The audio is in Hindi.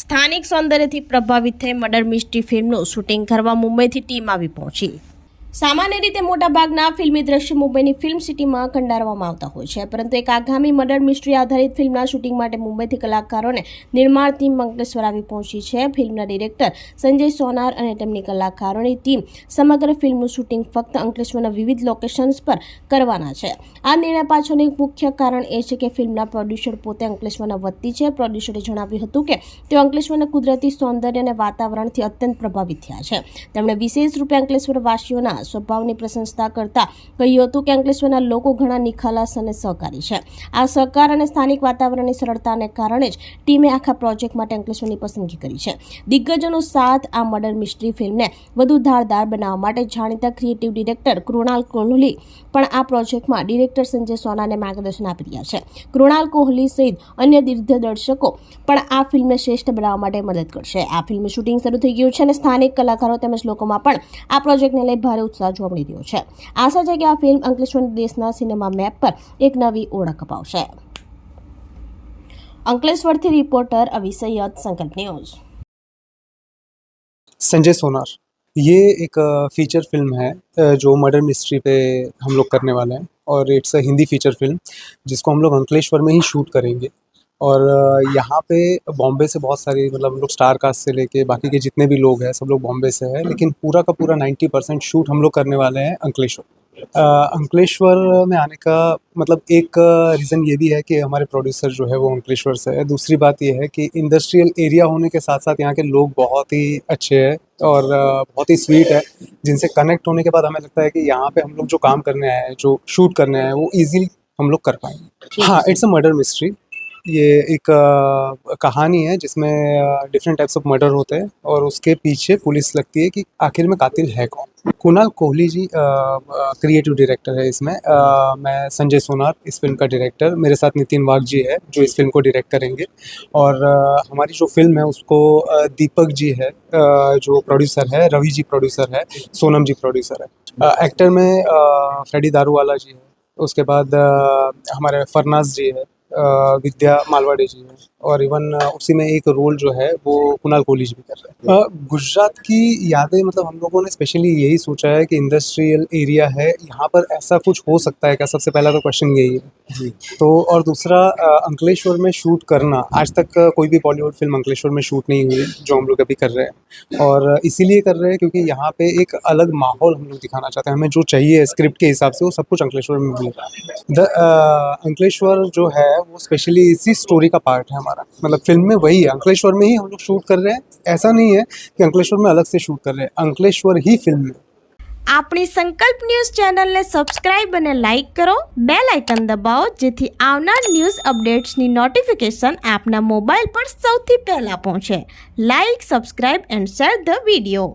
સ્થાનિક સૌંદર્યથી પ્રભાવિત થઈ મર્ડર મિસ્ટ્રી ફિલ્મનું શૂટિંગ કરવા મુંબઈથી ટીમ આવી પહોંચી. સામાન્ય રીતે મોટાભાગના ફિલ્મી દ્રશ્ય મુંબઈની ફિલ્મ સિટીમાં કંડારવામાં આવતા હોય છે. પરંતુ એક આગામી મર્ડર મિસ્ટ્રી આધારિત ફિલ્મના શૂટિંગ માટે મુંબઈથી કલાકારોને નિર્માણ ટીમ અંકલેશ્વર આવી પહોંચી છે. ફિલ્મના ડિરેક્ટર સંજય સોનાર અને તેમની કલાકારોની ટીમ સમગ્ર ફિલ્મનું શૂટિંગ ફક્ત અંકલેશ્વરના વિવિધ લોકેશન્સ પર કરવાના છે. આ નિર્ણય પાછળનું એક મુખ્ય કારણ એ છે કે ફિલ્મના પ્રોડ્યુસર પોતે અંકલેશ્વરના વતની છે. પ્રોડ્યુસરે જણાવ્યું હતું કે તેઓ અંકલેશ્વરના કુદરતી સૌંદર્ય અને વાતાવરણથી અત્યંત પ્રભાવિત થયા છે. તેમણે વિશેષ રૂપે અંકલેશ્વર વાસીઓના સ્વભાવની પ્રશંસા કરતા કહ્યું હતું કે અંકલેશ્વરના લોકો ઘણા નિખાલાસ અને સહકારી છે. આ સહકાર અને સ્થાનિક વાતાવરણની સરળતાને કારણે જ ટીમે આખા પ્રોજેક્ટ માટે અંકલેશ્વરની પસંદગી કરી છે. દિગ્ગજોનો સાથ આ મર્ડર મિસ્ટ્રી ફિલ્મને વધુ ધારદાર બનાવવા માટે જાણીતા ક્રિએટિવ ડિરેક્ટર કૃણાલ કોહલી પણ આ પ્રોજેક્ટમાં ડિરેક્ટર સંજય સોનાને માર્ગદર્શન આપી રહ્યા છે. કૃણાલ કોહલી સહિત અન્ય દિગ્દર્શકો પણ આ ફિલ્મને શ્રેષ્ઠ બનાવવા માટે મદદ કરશે. આ ફિલ્મનું શૂટિંગ શરૂ થઈ ગયું છે અને સ્થાનિક કલાકારો તેમજ લોકોમાં પણ આ પ્રોજેક્ટને લઈ ભારે ઉત્સાહ જોવા મળી રહ્યો છે આશા છે કે આ ફિલ્મ અંકલેશ્વર દેશના સિનેમા મેપ પર એક નવી ઓળખ અપાવશે અંકલેશ્વરથી રિપોર્ટર અવી સૈયદ સંકલ્પ ન્યૂઝ संजय सोनार ये एक फीचर फिल्म है अ, जो मर्डर मिस्ट्री पे हम लोग करने वाले हैं और it's a Hindi feature film जिसको हम लोग अंकलेश्वर में ही शूट करेंगे और यहाँ पे बॉम्बे से बहुत सारी मतलब हम लोग स्टार कास्ट से लेके बाकी के जितने भी लोग हैं सब लोग बॉम्बे से हैं लेकिन पूरा का पूरा 90 परसेंट शूट हम लोग करने वाले हैं अंकलेश्वर। अंकलेश्वर में आने का मतलब एक रीज़न ये भी है कि हमारे प्रोड्यूसर जो है वो अंकलेश्वर से है। दूसरी बात ये है कि इंडस्ट्रियल एरिया होने के साथ साथ यहाँ के लोग बहुत ही अच्छे हैं और बहुत ही स्वीट है जिनसे कनेक्ट होने के बाद हमें लगता है कि यहाँ पे हम लोग जो काम करने आए हैं जो शूट करने आए हैं वो इजीली हम लोग कर पाएँगे। हाँ इट्स अ मर्डर मिस्ट्री ये एक कहानी है जिसमें डिफरेंट टाइप्स ऑफ़ मर्डर होते हैं और उसके पीछे पुलिस लगती है कि आखिर में कातिल है कौन? कुणाल कोहली जी क्रिएटिव डायरेक्टर है इसमें। अ, मैं संजय सोनार इस फ़िल्म का डायरेक्टर मेरे साथ नितिन वाघ जी है जो इस फ़िल्म को डायरेक्ट करेंगे। और अ, हमारी जो फ़िल्म है उसको दीपक जी है अ, जो प्रोड्यूसर है रवि जी प्रोड्यूसर है सोनम जी प्रोड्यूसर है। एक्टर में फ्रेडी दारूवाला जी है उसके बाद हमारे फरनाज जी है विद्या मालवाडेची. और इवन उसी में एक रोल जो है वो कुणाल कोहली जी भी कर रहे हैं। गुजरात की यादें मतलब हम लोगों ने स्पेशली यही सोचा है कि इंडस्ट्रियल एरिया है यहाँ पर ऐसा कुछ हो सकता है क्या? सबसे पहला तो क्वेश्चन यही है। जी। तो और दूसरा अंकलेश्वर में शूट करना आज तक कोई भी बॉलीवुड फ़िल्म अंकलेश्वर में शूट नहीं हुई जो हम लोग अभी कर रहे हैं। और इसीलिए कर रहे हैं क्योंकि यहाँ पे एक अलग माहौल हम लोग दिखाना चाहते हैं। हमें जो चाहिए स्क्रिप्ट के हिसाब से वो सब कुछ अंकलेश्वर में मिल रहा है। द अंकलेश्वर जो है वो स्पेशली इसी स्टोरी का पार्ट है हमारा। मतलब फिल्म में वही है अंकलेश्वर में ही हम लोग शूट कर रहे हैं ऐसा नहीं है कि अंकलेश्वर में अलग से शूट कर रहे हैं अंकलेश्वर ही फिल्म में આપણી સંકલ્પ ન્યૂઝ ચેનલને સબસ્ક્રાઇબ અને લાઇક કરો બે લાઇકન દબાવો જેથી આવનાર ન્યૂઝ અપડેટ્સની નોટિફિકેશન આપના મોબાઈલ પર સૌથી પહેલાં પહોંચે like subscribe and share the video